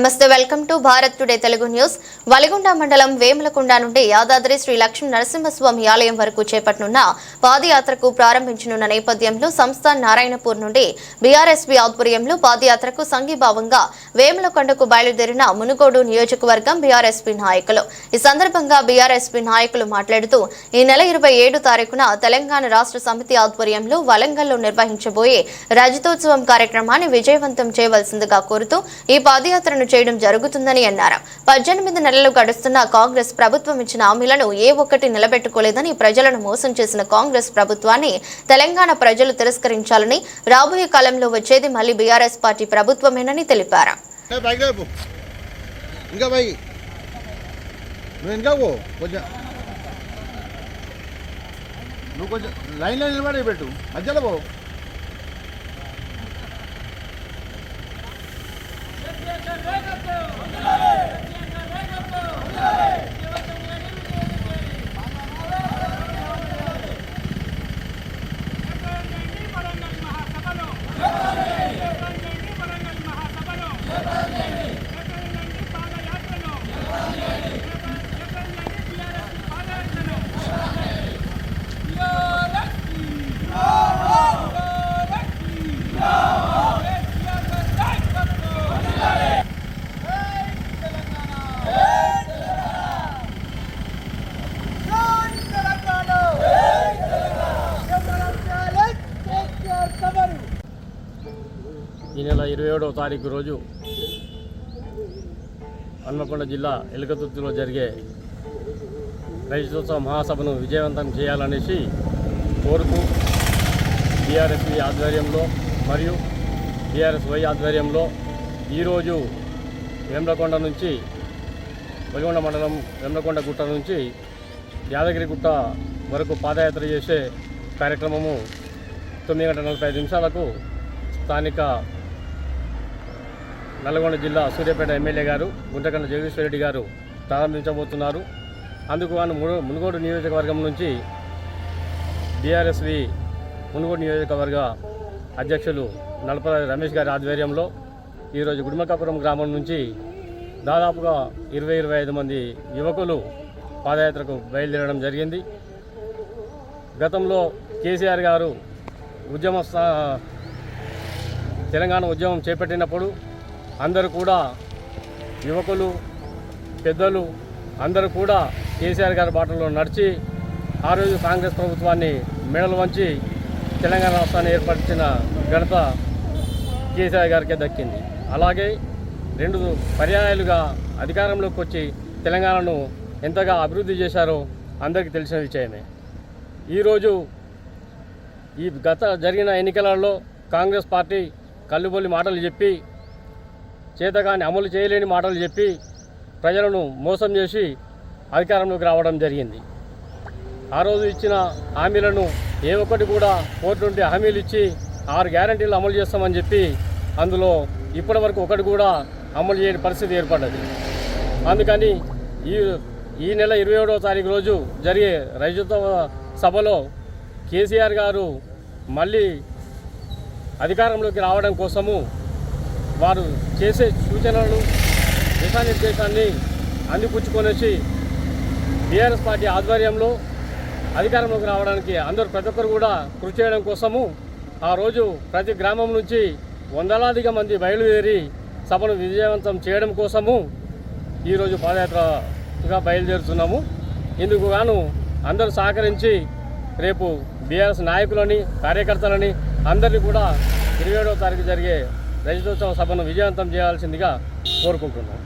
నమస్తే welcome to Bharat today Telugu news. Valigonda మండలం వేములకొండ నుండి యాదాద్రి శ్రీ లక్ష్మీ నరసింహస్వామి ఆలయం వరకు చేపట్టనున్న పాదయాత్రకు ప్రారంభించనున్న నేపథ్యంలో సంస్థాన్ నారాయణపూర్ నుండి బీఆర్ఎస్పీ ఆధ్వర్యంలో పాదయాత్రకు సంఘీభావంగా వేములకొండకు బయలుదేరిన మునుగోడు నియోజకవర్గం బీఆర్ఎస్పీ నాయకులు. ఈ సందర్భంగా బీఆర్ఎస్పీ నాయకులు మాట్లాడుతూ ఈ నెల ఇరవై ఏడు తారీఖున తెలంగాణ రాష్ట్ర సమితి ఆధ్వర్యంలో వలంగల్లో నిర్వహించబోయే రజతోత్సవం కార్యక్రమాన్ని విజయవంతం చేయవలసిందిగా కోరుతూ ఈ పాదయాత్రను చేయడం జరుగుతుందని అన్నారు. పద్దెనిమిది నెలలు గడుస్తున్న కాంగ్రెస్ ప్రభుత్వం ఇచ్చిన హామీలను ఏ ఒక్కటి నిలబెట్టుకోలేదని ప్రజలను మోసం చేసిన కాంగ్రెస్ ప్రభుత్వాన్ని తెలంగాణ ప్రజలు తిరస్కరించాలని రాబోయే కాలంలో వచ్చేది మళ్ళీ బీఆర్ఎస్ పార్టీ ప్రభుత్వమేనని తెలిపారు. నువ్వు ఇంకా పో కొంచెం. నువ్వు కొంచెం లైన్లో నిలబడి పెట్టు. మధ్యలో పో. ఈ నెల ఇరవై ఏడవ తారీఖు రోజు హన్మకొండ జిల్లా ఎలుకతుర్తిలో జరిగే రైతోత్సవ మహాసభను విజయవంతం చేయాలనేసి కోరుతూ బీఆర్ఎస్వి ఆధ్వర్యంలో మరియు బీఆర్ఎస్ వై ఆధ్వర్యంలో ఈరోజు వేమ్రకొండ నుంచి వెలిగొండ మండలం వేమ్రకొండ గుట్ట నుంచి యాదగిరి గుట్ట వరకు పాదయాత్ర చేసే కార్యక్రమము తొమ్మిది గంటల నలభై ఐదు నిమిషాలకు స్థానిక నల్గొండ జిల్లా సూర్యాపేట ఎమ్మెల్యే గారు గుంటకండ జగదీశ్వరరెడ్డి గారు ప్రారంభించబోతున్నారు. అందుకు గాను మును- మునుగోడు నియోజకవర్గం నుంచి బీఆర్ఎస్వి మునుగోడు నియోజకవర్గ అధ్యక్షులు నలపరాజు రమేష్ గారి ఆధ్వర్యంలో ఈరోజు గుడిమకాపురం గ్రామం నుంచి దాదాపుగా ఇరవై ఇరవై ఐదు మంది యువకులు పాదయాత్రకు బయలుదేరడం జరిగింది. గతంలో కేసీఆర్ గారు ఉద్యమ తెలంగాణ ఉద్యమం చేపట్టినప్పుడు అందరూ కూడా యువకులు పెద్దలు అందరూ కూడా కేసీఆర్ గారి బాటలో నడిచి ఆ రోజు కాంగ్రెస్ ప్రభుత్వాన్ని మెడలు వంచి తెలంగాణ రాష్ట్రాన్ని ఏర్పరిచిన ఘనత కేసీఆర్ గారికే దక్కింది. అలాగే రెండు పర్యాయాలుగా అధికారంలోకి వచ్చి తెలంగాణను ఎంతగా అభివృద్ధి చేశారో అందరికీ తెలిసిన విషయమే. ఈరోజు ఈ గత జరిగిన ఎన్నికలలో కాంగ్రెస్ పార్టీ కల్లుబొల్లి మాటలు చెప్పి చేతగాని అమలు చేయలేని మాటలు చెప్పి ప్రజలను మోసం చేసి అధికారంలోకి రావడం జరిగింది. ఆ రోజు ఇచ్చిన హామీలను ఏ ఒక్కటి కూడా కోర్టు నుండి హామీలు ఇచ్చి ఆరు గ్యారంటీలు అమలు చేస్తామని చెప్పి అందులో ఇప్పటి వరకు ఒకటి కూడా అమలు చేయని పరిస్థితి ఏర్పడ్డది. అందుకని ఈ ఈ నెల ఇరవై ఏడవ తారీఖు రోజు జరిగే రైతుత్వ సభలో కేసీఆర్ గారు మళ్ళీ అధికారంలోకి రావడం కోసము వారు చేసే సూచనలు దిశానిర్దేశాన్ని అందిపుచ్చుకొనేసి బీఆర్ఎస్ పార్టీ ఆధ్వర్యంలో అధికారంలోకి రావడానికి అందరూ ప్రతి ఒక్కరు కూడా కృషి చేయడం కోసము ఆ రోజు ప్రతి గ్రామం నుంచి వందలాదిగా మంది బయలుదేరి సభను విజయవంతం చేయడం కోసము ఈరోజు పాదయాత్రగా బయలుదేరుతున్నాము. ఇందుకు గాను అందరూ సహకరించి రేపు బీఆర్ఎస్ నాయకులని కార్యకర్తలని అందరినీ కూడా ఇరవై ఏడవ తారీఖు జరిగే రజతోత్సవ సభను విజయవంతం చేయాల్సిందిగా కోరుకుంటున్నాం.